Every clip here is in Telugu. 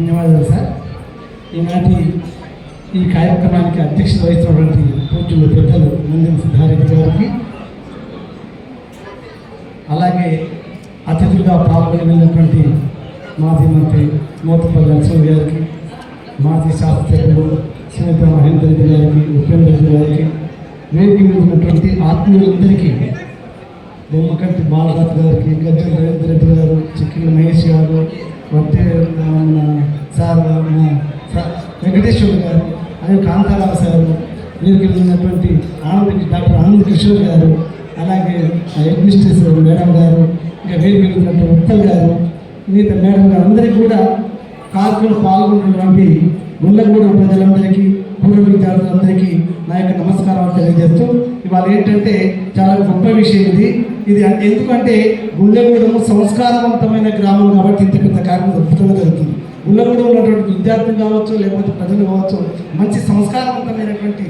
ధన్యవాదాలు సార్. ఈనాటి ఈ కార్యక్రమానికి అధ్యక్షత వహిస్తున్నటువంటి పూజ్యులు పెద్దలు ముందు సిద్ధారెడ్డి గారికి అలాగే అతిథులుగా పాల్గొనటువంటి మాజీ మంత్రి మోతపల్లి నరసింహ గారికి మాజీ శాస్త్రజ్ఞులు సునీత మహేందర్ రెడ్డి గారికి ఉపేంద్ర రెడ్డి గారికి వేదిక మీద ఉన్నటువంటి ఆత్మీయులందరికీ బొమ్మకంటి బాలరాజు గారికి గద్దెల రవీంద్ర రెడ్డి గారు చిక్కిల మహేష్ గారు వట్టే సార్ మన వెంకటేశ్వర గారు అలాగే కాంతారావు సార్ వీరికి ఉన్నటువంటి ఆనంద్ డాక్టర్ ఆనంద్ కిషోర్ గారు అలాగే అడ్మినిస్ట్రేషన్ మేడం గారు ఇంకా వేదిక మీద ఉన్నటువంటి ఉత్తల్ గారు మిగతా మేడం గారు అందరికీ కూడా కార్యక్రమంలో పాల్గొన్నటువంటి గుండెగూడెం ప్రజలందరికీ పూర్వ విద్యార్థులందరికీ నా యొక్క నమస్కారాలు తెలియజేస్తూ ఇవాళ ఏంటంటే చాలా గొప్ప విషయం ఇది. ఇది ఎందుకంటే గుండెగూడెం సంస్కారవంతమైన గ్రామం కాబట్టి ఇంత పెద్ద కార్యక్రమం అద్భుతంగా జరుగుతుంది గుండెగూడెం ఉన్నటువంటి విద్యార్థులు కావచ్చు లేకపోతే ప్రజలు కావచ్చు మంచి సంస్కారవంతమైనటువంటి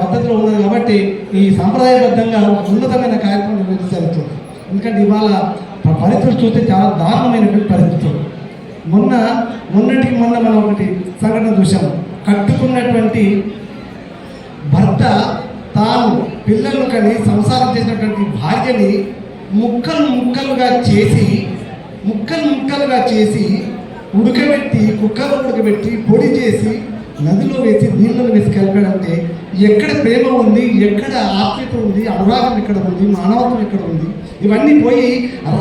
పద్ధతిలో ఉన్నది కాబట్టి ఈ సాంప్రదాయబద్ధంగా ఒక ఉన్నతమైన కార్యక్రమం నిర్వహించారు ఎందుకంటే ఇవాళ పరిస్థితులు చూస్తే చాలా దారుణమైనటువంటి పరిస్థితులు. మొన్న మొన్నటికి మొన్న మనం ఒకటి సంఘటన చూసాం కట్టుకున్నటువంటి భర్త తాను పిల్లలను కానీ సంసారం చేసినటువంటి భార్యని ముక్కలు ముక్కలుగా చేసి ముక్కలు ముక్కలుగా చేసి ఉడకబెట్టి కుక్కలు ఉడకబెట్టి పొడి చేసి నదిలో వేసి నీళ్ళలో వేసి కలిపాడంటే ఎక్కడ ప్రేమ ఉంది ఎక్కడ ఆత్మీయత ఉంది అనురాగం ఎక్కడ ఉంది మానవత్వం ఎక్కడ ఉంది? ఇవన్నీ పోయి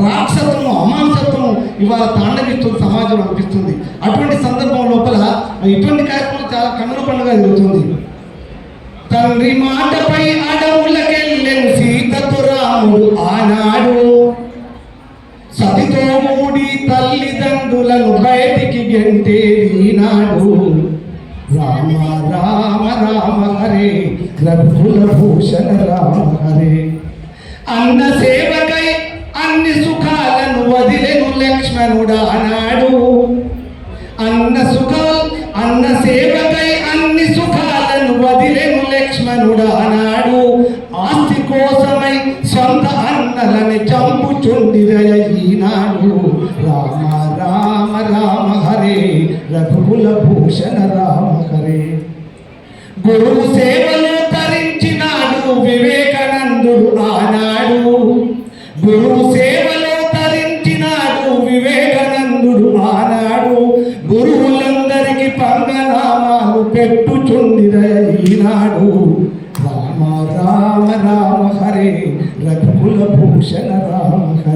రాక్షసత్వం అమాంసత్వం ఇవాళ తాండవిస్తుంది సమాజం అనిపిస్తుంది. అటువంటి సందర్భం లోపల ఇటువంటి కార్యక్రమం చాలా కన్నుల పండుగ జరుగుతుంది. తండ్రి మాటపై అడవులకెళ్ళెను సీతతో రాముడు ఆనాడు. సతితో మూడి తల్లిదండ్రులను బయటికి గెంటే ఈనాడు. రామ రామ రామ హరే రఘుల భూషణ రామ హరే. అన్న సేవకై అన్ని సుఖాలను వదిలేను లక్ష్మణుడు ఆనాడు. అన్న సుఖాలు కులభూషణ భూషణ రామ హరే గురువు సేవలు తరించినాడు వివేకానందుడు ఆనాడు. గురువు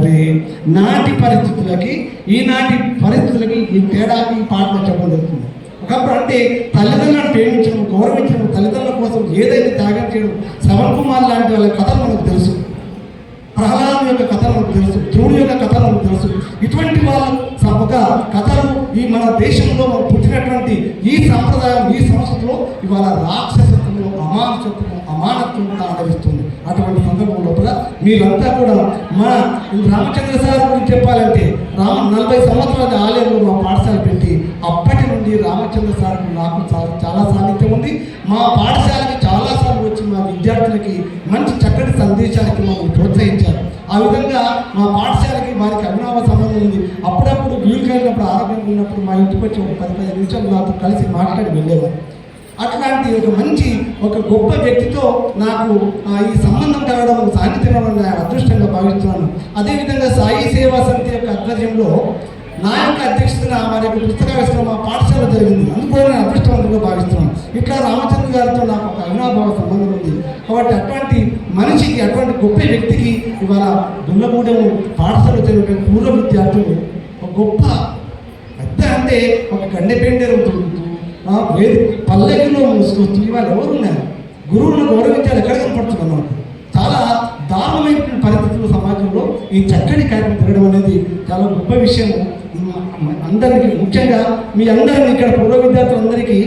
రామ నాటి పరిస్థితులకి ఈనాటి పరిస్థితులకి ఈ తేడా ఈ పాటలో చెప్పబడుతుంది ఒకప్పుడు అంటే తల్లిదండ్రులను ప్రేమించడం గౌరవించడం తల్లిదండ్రుల కోసం ఏదైతే త్యాగం చేయడం శ్రవణ్ కుమార్ లాంటి వాళ్ళ కథలు మనకు తెలుసు. ప్రహ్లాదం యొక్క కథ మనకు తెలుసు ధ్రువుడి యొక్క కథ మనకు తెలుసు. ఇటువంటి వాళ్ళ ఒక కథలు ఈ మన దేశంలో పుట్టినటువంటి ఈ సాంప్రదాయం ఈ సంస్థలో ఇవాళ రాక్షసత్వంలో అమానుషత్వం అమానత్వం తాండవిస్తుంది అటువంటి సందర్భం లోపల మీరంతా కూడా మన రామచంద్ర సార్ గురించి చెప్పాలంటే రామ నలభై సంవత్సరాల ఆలయంలో మా పాఠశాల పెట్టి అప్పటి నుండి రామచంద్ర సార్ నాకు చా- చాలా సాన్నిధ్యం ఉంది. మా పాఠశాలకి చాలాసార్లు వచ్చి మా విద్యార్థులకి మంచి చక్కటి సందేశాలకి మమ్మల్ని ప్రోత్సహించారు. ఆ విధంగా మా పాఠశాలకి వారికి అభినవ సంబంధం ఉంది. అప్పటి వెళ్ళినప్పుడు ఆరోగ్యం వెళ్ళినప్పుడు మా ఇంటికి వచ్చి ఒక పది పది నిమిషాలు నాతో కలిసి మాట్లాడి వెళ్ళేవారు. అట్లాంటి ఒక మంచి ఒక గొప్ప వ్యక్తితో నాకు ఈ సంబంధం కలగడం సాన్నిధ్యం నా అదృష్టంగా భావిస్తున్నాను. అదేవిధంగా సాయి సేవా సమితి యొక్క ఆధ్వర్యంలో నా యొక్క అధ్యక్షతన వారి యొక్క పుస్తకావిష్కరణ మా పాఠశాల జరిగింది. అందుకు నేను అదృష్టవంతంగా భావిస్తున్నాను. ఇట్లా రామచంద్ర గారితో నాకు ఒక అవినాభావ సంబంధం ఉంది. కాబట్టి అటువంటి మనిషికి అటువంటి గొప్ప వ్యక్తికి ఇవాళ దుల్లగూడెం పాఠశాల జరిగిన పూర్వ విద్యార్థులు ఒక గొప్ప పెద్ద అంటే ఒక గండె పెండెరు దొరుకుతూ ఆ వేది పల్లకిలో మూసుకొస్తూ ఇవాళ ఎవరున్నారు? గురువులను గౌరవించాలి ఎక్కడ కనపడుతుంది చాలా దారుణమైన పరిస్థితులు సమాజంలో ఈ చక్కని కార్యక్రమం జరగడం అనేది చాలా గొప్ప విషయం. అందరికీ ముఖ్యంగా మీ అందరిని ఇక్కడ పూర్వ విద్యార్థులందరికీ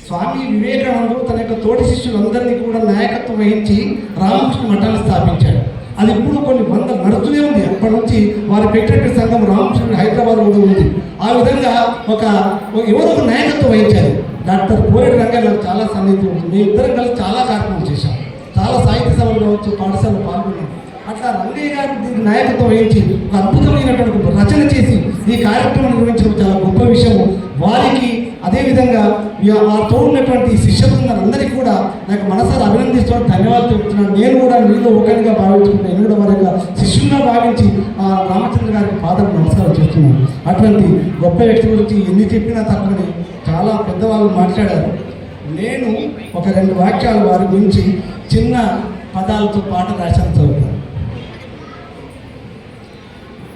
స్వామి వివేకానందుడు తన యొక్క తోటి శిష్యులందరినీ కూడా నాయకత్వం వహించి రామకృష్ణ మఠాన్ని స్థాపించాడు. అది ఇప్పుడు కొన్ని వందలు నడుస్తూనే ఉంది అప్పటి నుంచి వారు పెట్టినటువంటి సంఘం రామకృష్ణ హైదరాబాద్ కూడా ఉంది. ఆ విధంగా ఒక ఒక- ఎవరో ఒక నాయకత్వం వహించారు. డాక్టర్ కోరెడ్డి రంగయ్య నాకు చాలా సన్నిహితం ఉంది మేము ఇద్దరం కలిసి చాలా కార్యక్రమం చేశాం. చాలా సాహిత్య సభలు కావచ్చు పాఠశాలలో పాల్గొన్నాం. అట్లా రంగయ్య గారు దీనికి నాయకత్వం వహించి ఒక అద్భుతమైనటువంటి రచన చేసి ఈ కార్యక్రమం నిర్వహించడం చాలా గొప్ప అదేవిధంగా ఈ ఆతో ఉన్నటువంటి శిష్య బృందాలందరికీ కూడా నాకు మనసారి అభినందిస్తూ ధన్యవాదాలు చెబుతున్నాను నేను కూడా నీలో ఒకరిగా భావించుకున్నాను నేను కూడా వారి శిష్యునిగా భావించి ఆ రామచంద్ర గారికి పాదం నమస్కారం చేస్తున్నాను. అటువంటి గొప్ప వ్యక్తి గురించి ఎన్ని చెప్పినా తప్పని చాలా పెద్దవాళ్ళు మాట్లాడారు. నేను ఒక రెండు వాక్యాలు వారి గురించి చిన్న పదాలతో పాట రాశాను చదువుతాను.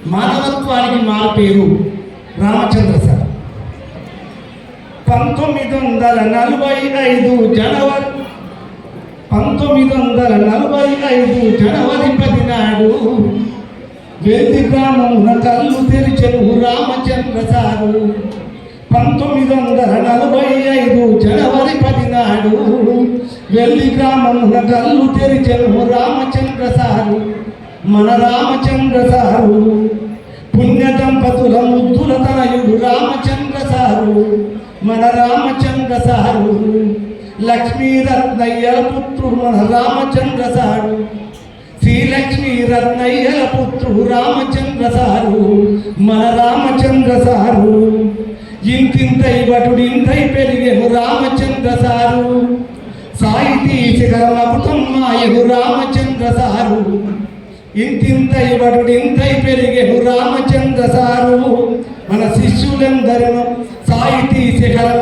మానవత్వానికి మా పేరు రామచంద్ర సార్. పంతొమ్మిది వందల నలభై ఐదు జనవరి పంతొమ్మిది వందల నలభై ఐదు జనవరి పది నాడు వేది గ్రామమున కళ్ళు తెరిచెను రామచంద్ర సారు పంతొమ్మిది వందల నలభై ఐదు జనవరి పది నాడు వెల్లి గ్రామమున కళ్ళు తెరిచెను రామచంద్ర సారు మన రామచంద్ర సారు పుణ్య దంపతుల ముద్దుల తనయుడు రామచంద్ర సారు మన రామచంద్ర సారు లక్ష్మీ రత్నయ్యల పుత్రుడు మన రామచంద్ర సారు శ్రీలక్ష్మీ రత్నయ్యల పుత్రుడు రామచంద్ర సారు మన రామచంద్ర సారు ఇంతింతై బటుడు ఇంతై పెరిగెను రామచంద్ర సారు సాహితీ శిఖరం అపుతమ్మాయను రామచంద్ర సారు ఇంతింతై బటుడు ఇంతై పెరిగెను రామచంద్ర సారు మన శిష్యులందరినూ సాహితీ శిఖరం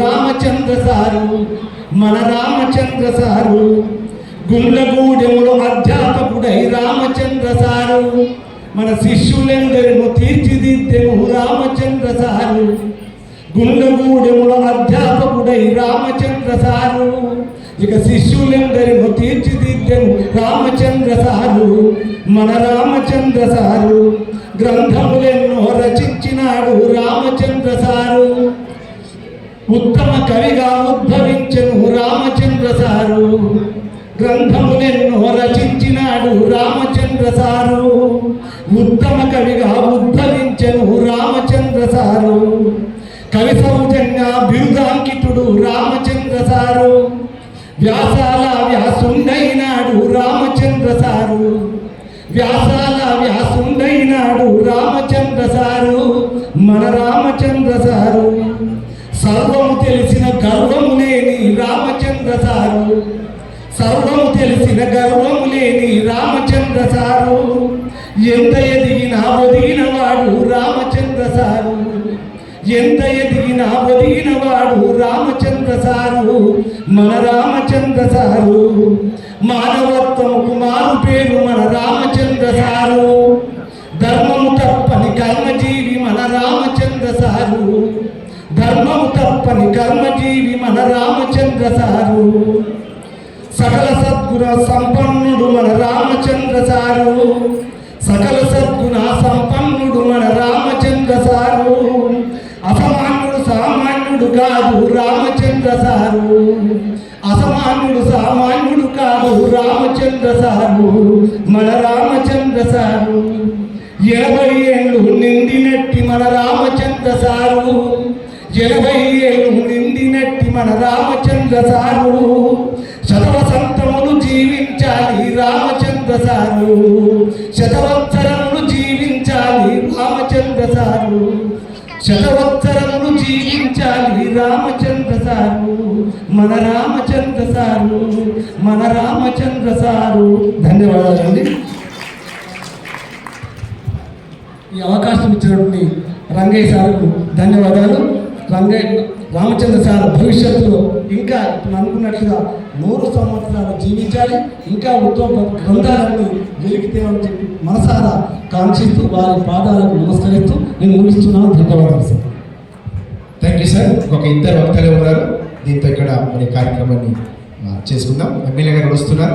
రామచంద్ర సారు మన రామచంద్ర సారు. గుండ్లగూడెములో అధ్యాపకుడై రామచంద్ర సారు. మన శిష్యులెందరిను తీర్చిదిద్దెను రామచంద్ర సారు. గుండగూడెముల అధ్యాపకుడై రామచంద్ర సారు. ఇక శిష్యులెందరిను తీర్చిదిద్దెను రామచంద్ర సారు. మన రామచంద్ర సారు. గ్రంథములెన్నో రచించినాడు రామచంద్ర సారు. ఉత్తమ కవిగా ఉద్భవించను రామచంద్ర సారు. గ్రంథములెన్నో రచించినాడు రామచంద్ర సారు. ఉత్తమ కవిగా ఉద్భవించను రామచంద్ర సారు. కవి సౌజన్య బిరుదాంకితుడు రామచంద్ర సారు. వ్యాసాల వ్యాసుండైనాడు రామచంద్ర సారు. వ్యాసాల వ్యాసుండైనాడు రామచంద్ర సారు మన రామచంద్ర సారు సర్వము తెలిసిన గర్వము లేని రామచంద్ర సారు సర్వము తెలిసిన గర్వము లేని రామచంద్ర సారు ఎంత ఎదిగినా ఒదిగిన వాడు రామచంద్ర సారు ఎంత ఎదిగినా ఒదిగిన వాడు రామచంద్ర సారు మన రామచంద్ర సారు మానవత్వముకు మారు పేరు ధర్మము తప్పని కర్మజీవి మన రామచంద్ర సారు. సకల సద్గుణ సంపన్నుడు మన రామచంద్ర సారు. సకల సద్గుణ సంపన్నుడు మన రామచంద్ర సారు. అసమాన్యుడు సామాన్యుడు కాదు రామచంద్ర సారు. అసమాన్యుడు సామాన్యుడు కాదు రామచంద్ర సారు. మన రామచంద్ర సారు. ఎనభై ఎనభై ఏళ్ళు నిండినట్టి మన రామచంద్ర సారు. శతవసంతములు జీవించాలి రామచంద్ర సారు. శతవత్సరములు జీవించాలి రామచంద్ర సారు. శతవత్సరములు జీవించాలి రామచంద్ర సారు. మన రామచంద్ర సారు మన రామచంద్ర సారు. ధన్యవాదాలండి ఈ అవకాశం ఇచ్చినటువంటి రంగయ్య సార్కు ధన్యవాదాలు. రంగయ్య రామచంద్ర సార్ భవిష్యత్తులో ఇంకా ఇప్పుడు అనుకున్నట్లుగా నూరు సంవత్సరాలు జీవించాలి ఇంకా ఉత్తమ గ్రంథాలను వెలిగితేమని చెప్పి మనసారా కాంక్షిస్తూ వారి పాదాలకు నమస్కరిస్తూ నేను ముగిస్తున్నాను. ధన్యవాదాలు సార్. థ్యాంక్ యూ సార్ ఒక ఇద్దరు వక్తలే ఉన్నారు. దీంతో ఇక్కడ మరి కార్యక్రమాన్ని చేసుకుందాం. ఎమ్మెల్యే గారు వస్తున్నారు.